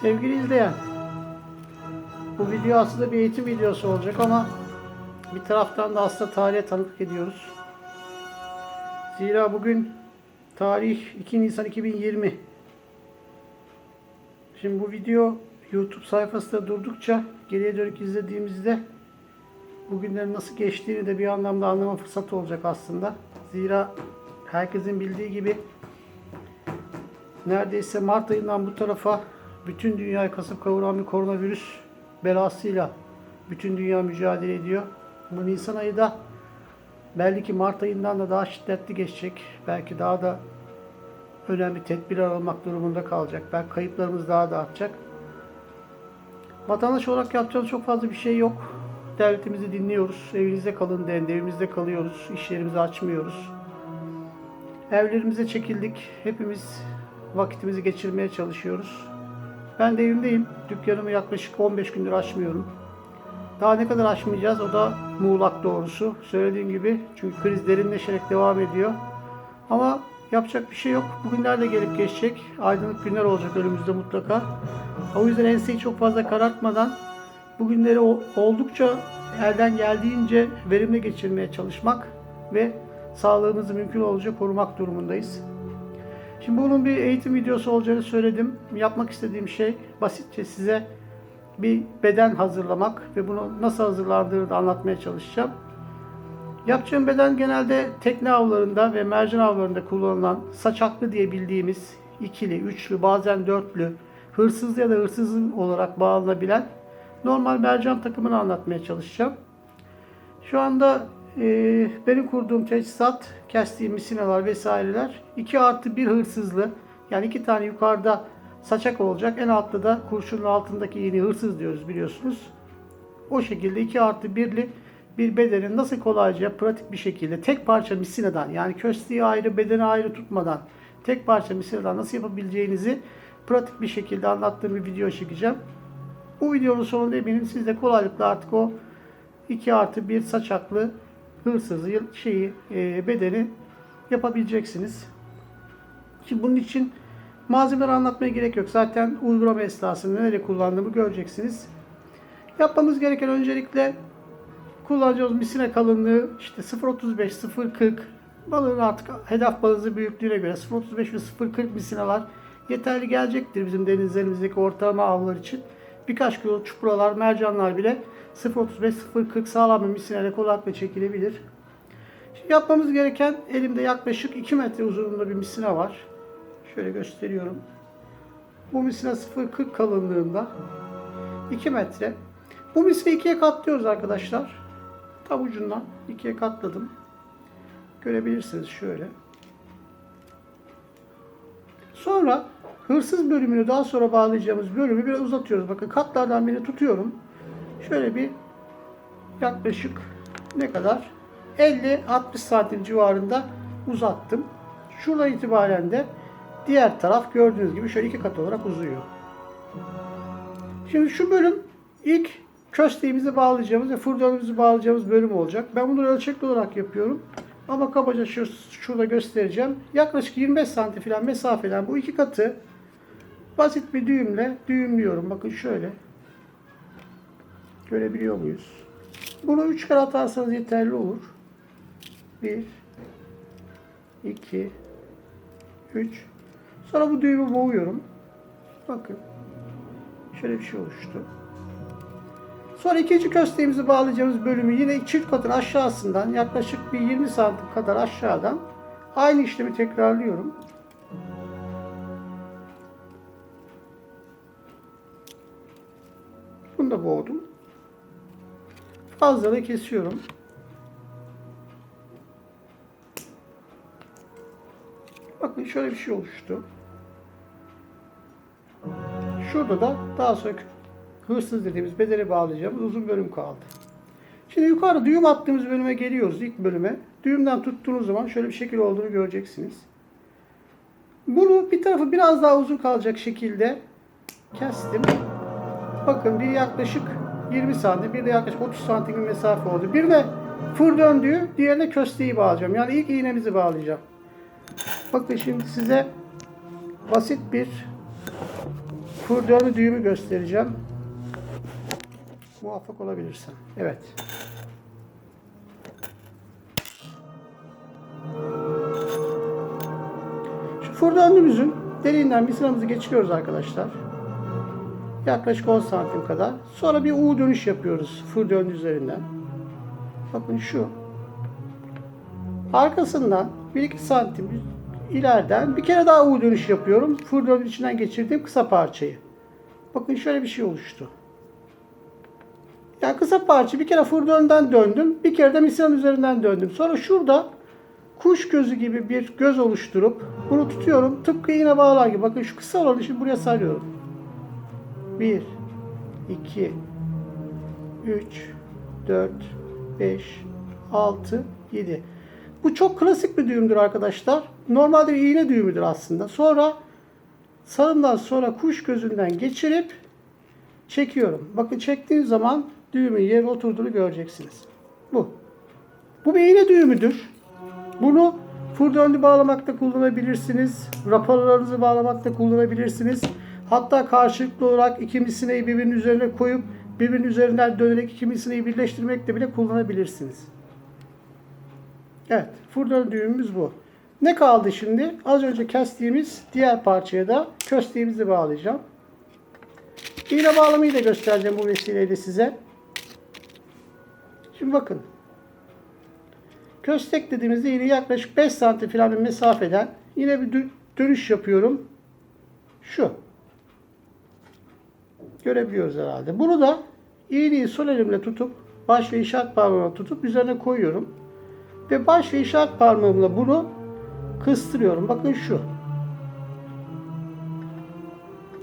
Sevgili izleyen, bu video aslında bir eğitim videosu olacak ama bir taraftan da aslında tarihe tanıklık ediyoruz. Zira bugün tarih 2 Nisan 2020. Şimdi bu video YouTube sayfasında durdukça geriye dönük izlediğimizde bugünlerin nasıl geçtiğini de bir anlamda anlama fırsatı olacak aslında. Zira herkesin bildiği gibi neredeyse Mart ayından bu tarafa bütün dünyayı kasıp kavuran bir koronavirüs belasıyla bütün dünya mücadele ediyor. Bu Nisan ayı da belki Mart ayından da daha şiddetli geçecek. Belki daha da önemli tedbirler almak durumunda kalacak. Belki kayıplarımız daha da artacak. Vatandaş olarak yapacağımız çok fazla bir şey yok. Devletimizi dinliyoruz. Evinizde kalın dendi. Evimizde kalıyoruz. İşlerimizi açmıyoruz. Evlerimize çekildik. Hepimiz vakitimizi geçirmeye çalışıyoruz. Ben de evimdeyim. Dükkanımı yaklaşık 15 gündür açmıyorum. Daha ne kadar açmayacağız o da muğlak doğrusu. Söylediğim gibi çünkü kriz derinleşerek devam ediyor. Ama yapacak bir şey yok. Bugünler de gelip geçecek. Aydınlık günler olacak önümüzde mutlaka. O yüzden enseyi çok fazla karartmadan bugünleri oldukça elden geldiğince verimli geçirmeye çalışmak ve sağlığımızı mümkün olunca korumak durumundayız. Şimdi bunun bir eğitim videosu olacağını söyledim. Yapmak istediğim şey basitçe size bir beden hazırlamak ve bunu nasıl hazırlandığını da anlatmaya çalışacağım. Yapacağım beden genelde tekne avlarında ve mercan avlarında kullanılan saçaklı diye bildiğimiz ikili, üçlü, bazen dörtlü, hırsız ya da hırsızın olarak bağlanabilen normal mercan takımını anlatmaya çalışacağım. Şu anda e, benim kurduğum teçhizat, kestiğim misinalar vesaireler 2 artı 1 hırsızlı yani iki tane yukarıda saçak olacak. En altta da kurşunun altındaki yeni hırsız diyoruz biliyorsunuz. O şekilde 2 artı 1'li bir bedenin nasıl kolayca pratik bir şekilde tek parça misinadan yani kösteği ayrı bedeni ayrı tutmadan tek parça misinadan nasıl yapabileceğinizi pratik bir şekilde anlattığım bir video çekeceğim. Bu videonun sonunda eminim siz de kolaylıkla artık o 2 artı 1 saçaklı hırsızı şeyi e, bedeni yapabileceksiniz. Şimdi bunun için malzemeleri anlatmaya gerek yok. Zaten uygulama esnasında nereye kullandığımı göreceksiniz. Yapmamız gereken öncelikle kullanacağımız misine kalınlığı işte 0.35 0.40 balığın artık hedef balığınızın büyüklüğüne göre 0.35 ve 0.40 misinalar yeterli gelecektir bizim denizlerimizdeki ortalama avlar için. Birkaç kilo çupuralar, mercanlar bile 0.35 0.40 sağlam bir misineyle kolaylıkla çekilebilir. Şimdi yapmamız gereken elimde yaklaşık 2 metre uzunluğunda bir misina var. Şöyle gösteriyorum. Bu misina 0.40 kalınlığında 2 metre. Bu misina ikiye katlıyoruz arkadaşlar. Tam ucundan ikiye katladım. Görebilirsiniz şöyle. Sonra hırsız bölümünü daha sonra bağlayacağımız bölümü biraz uzatıyoruz. Bakın katlardan birini tutuyorum. Şöyle bir yaklaşık ne kadar? 50-60 santim civarında uzattım. Şuradan itibaren de diğer taraf gördüğünüz gibi şöyle iki kat olarak uzuyor. Şimdi şu bölüm ilk kösteğimizi bağlayacağımız ve furdönümüzü bağlayacağımız bölüm olacak. Ben bunu ölçekli olarak yapıyorum. Ama kabaca şu, şurada göstereceğim. Yaklaşık 25 santim falan mesafeden bu iki katı basit bir düğümle düğümlüyorum. Bakın şöyle. Görebiliyor muyuz? Bunu 3 kere atarsanız yeterli olur. 1 2 3 Sonra bu düğümü boğuyorum. Bakın. Şöyle bir şey oluştu. Sonra ikinci kösteğimizi bağlayacağımız bölümü yine çift katın aşağısından yaklaşık bir 20 santim kadar aşağıdan aynı işlemi tekrarlıyorum. Bunu da boğdum. Fazla da kesiyorum. Bakın şöyle bir şey oluştu. Şurada da daha sonra hırsız dediğimiz bedeni bağlayacağımız uzun bölüm kaldı. Şimdi yukarı düğüm attığımız bölüme geliyoruz ilk bölüme. Düğümden tuttuğunuz zaman şöyle bir şekil olduğunu göreceksiniz. Bunu bir tarafı biraz daha uzun kalacak şekilde kestim. Bakın bir yaklaşık 20 santim, bir de yaklaşık 30 santim bir mesafe oldu. Bir de fır döndüğü, diğerine kösteği bağlayacağım. Yani ilk iğnemizi bağlayacağım. Bakın şimdi size basit bir furdönlü düğümü göstereceğim. Muvaffak olabilirsem. Evet. Şu furdönlümüzün deliğinden bir sıramızı geçiriyoruz arkadaşlar. Yaklaşık 10 santim kadar. Sonra bir U dönüş yapıyoruz furdönlü üzerinden. Bakın şu. Arkasından 1-2 santim ileriden bir kere daha U dönüş yapıyorum. Furdönün içinden geçirdiğim kısa parçayı. Bakın şöyle bir şey oluştu. Yani kısa parça bir kere furdönden döndüm. Bir kere de misran üzerinden döndüm. Sonra şurada kuş gözü gibi bir göz oluşturup bunu tutuyorum. Tıpkı iğne bağlar gibi. Bakın şu kısa olanı şimdi buraya sarıyorum. 1 2 3 4 5 6 7 Bu çok klasik bir düğümdür arkadaşlar. Normalde bir iğne düğümüdür aslında. Sonra sarımdan sonra kuş gözünden geçirip çekiyorum. Bakın çektiğim zaman düğümün yerine oturduğunu göreceksiniz. Bu. Bu bir iğne düğümüdür. Bunu furdönlü bağlamakta kullanabilirsiniz. Raporlarınızı bağlamakta kullanabilirsiniz. Hatta karşılıklı olarak iki misineyi birbirinin üzerine koyup birbirinin üzerinden dönerek iki misineyi birleştirmekte bile kullanabilirsiniz. Evet, furdönlü düğümümüz bu. Ne kaldı şimdi? Az önce kestiğimiz diğer parçaya da kösteğimizi bağlayacağım. İğne bağlamayı da göstereceğim bu vesileyle size. Şimdi bakın. Köstek dediğimizde yine yaklaşık 5 santim falan bir mesafeden yine bir dö- dönüş yapıyorum. Şu. Görebiliyoruz herhalde. Bunu da iğneyi sol elimle tutup baş ve işaret parmağımla tutup üzerine koyuyorum. Ve baş ve işaret parmağımla bunu kıstırıyorum. Bakın şu.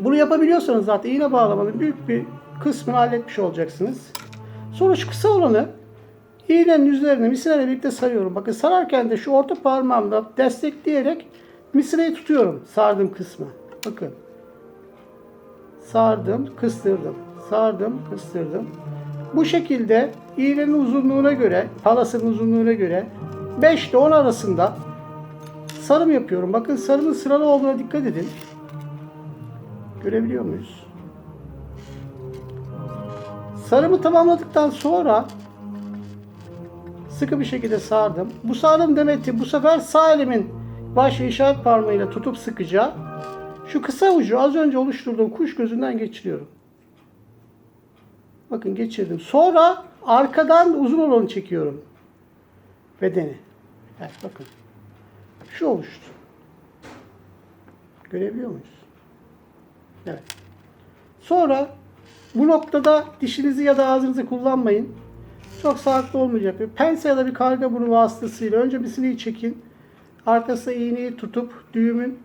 Bunu yapabiliyorsanız zaten iğne bağlamanın büyük bir kısmını halletmiş olacaksınız. Sonra şu kısa olanı iğnenin üzerine misineyle birlikte sarıyorum. Bakın sararken de şu orta parmağımla destekleyerek misineyi tutuyorum sardığım kısmı. Bakın. Sardım, kıstırdım. Sardım, kıstırdım. Bu şekilde iğnenin uzunluğuna göre, palasının uzunluğuna göre 5 ile 10 arasında sarım yapıyorum. Bakın sarımın sıralı olduğuna dikkat edin. Görebiliyor muyuz? Sarımı tamamladıktan sonra sıkı bir şekilde sardım. Bu sarım demeti bu sefer sağ elimin baş işaret parmağıyla tutup sıkıca şu kısa ucu az önce oluşturduğum kuş gözünden geçiriyorum. Bakın geçirdim. Sonra arkadan uzun olanı çekiyorum. Bedeni. Evet bakın. Şu oluştu. Görebiliyor muyuz? Evet. Sonra bu noktada dişinizi ya da ağzınızı kullanmayın. Çok sağlıklı olmayacak. Bir pense ya da bir karga burnu vasıtasıyla önce misineyi çekin. Arkasına iğneyi tutup düğümün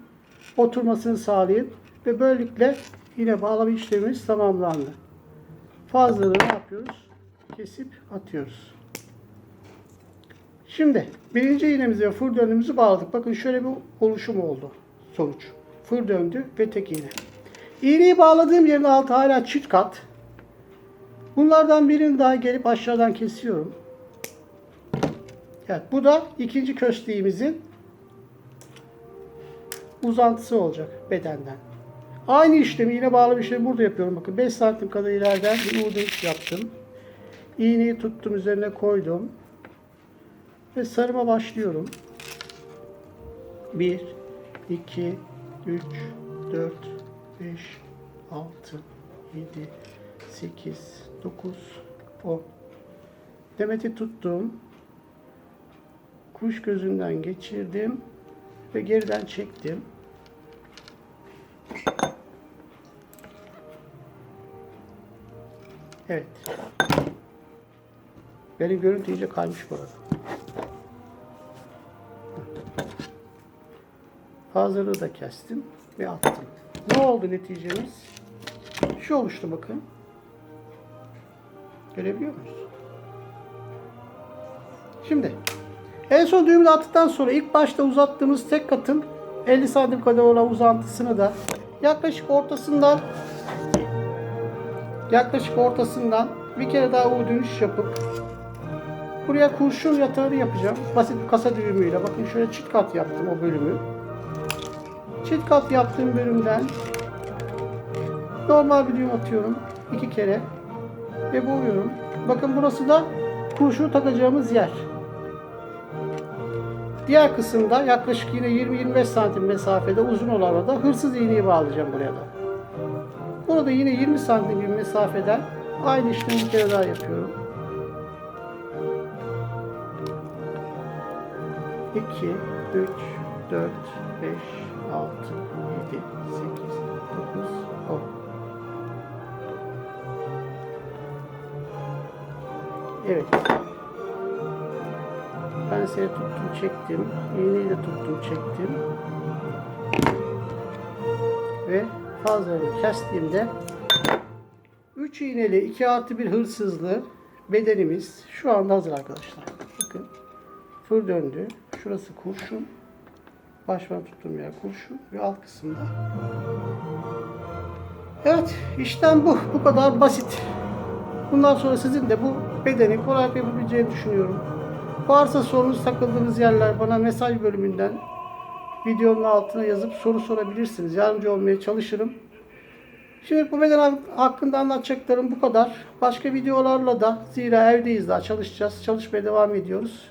oturmasını sağlayın. Ve böylelikle yine bağlama işlemimiz tamamlandı. Fazlalığı ne yapıyoruz? Kesip atıyoruz. Şimdi birinci iğnemizi ve fır döndüğümüzü bağladık. Bakın şöyle bir oluşum oldu sonuç. Fır döndü ve tek iğne. İğneyi bağladığım yerin altı hala çift kat. Bunlardan birini daha gelip aşağıdan kesiyorum. Evet bu da ikinci kösteğimizin uzantısı olacak bedenden. Aynı işlemi yine bağlı bir şey burada yapıyorum. Bakın 5 santim kadar ileriden bir U dönüş yaptım. İğneyi tuttum üzerine koydum. Ve sarıma başlıyorum. 1, 2, 3, 4, 5, 6, 7, 8, 9, 10. Demeti tuttum. Kuş gözünden geçirdim. Ve geriden çektim. Evet. Benim görüntü iyice kaymış bu arada. Hazırlığı da kestim ve attım. Ne oldu neticemiz? Şu oluştu bakın. Görebiliyor muyuz? Şimdi en son düğümü attıktan sonra ilk başta uzattığımız tek katın 50 santim kadar olan uzantısını da yaklaşık ortasından yaklaşık ortasından bir kere daha U dönüş yapıp buraya kurşun yatağını yapacağım. Basit bir kasa düğümüyle. Bakın şöyle çift kat yaptım o bölümü. Çift kat yaptığım bölümden Normal bir düğüm atıyorum. iki kere. Ve boğuyorum. Bakın burası da kurşunu takacağımız yer. Diğer kısımda yaklaşık yine 20-25 santim mesafede uzun olan da hırsız iğneyi bağlayacağım buraya da. Burada yine 20 santim gibi mesafeden aynı işlemi bir kere daha yapıyorum. 2, 3, 4, 5, 6, 7, 8, 9, 10. Evet. Ben seni tuttum çektim. İğneyi de tuttum çektim. Ve fazlaları kestiğimde 3 iğneli 2 artı 1 hırsızlı bedenimiz şu anda hazır arkadaşlar. Bakın. Fır döndü. Şurası kurşun. Başvan tuttuğum yer kurşun ve alt kısımda. Evet, işlem bu. Bu kadar basit. Bundan sonra sizin de bu bedeni kolaylıkla yapabileceğini düşünüyorum. Varsa sorunuz takıldığınız yerler bana mesaj bölümünden videonun altına yazıp soru sorabilirsiniz. Yardımcı olmaya çalışırım. Şimdi bu beden hakkında anlatacaklarım bu kadar. Başka videolarla da zira evdeyiz daha çalışacağız. Çalışmaya devam ediyoruz.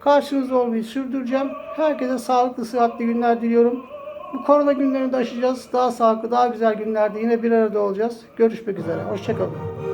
Karşınızda olmayı sürdüreceğim. Herkese sağlıklı, sıhhatli günler diliyorum. Bu korona günlerini de aşacağız. Daha sağlıklı, daha güzel günlerde yine bir arada olacağız. Görüşmek üzere. Hoşçakalın.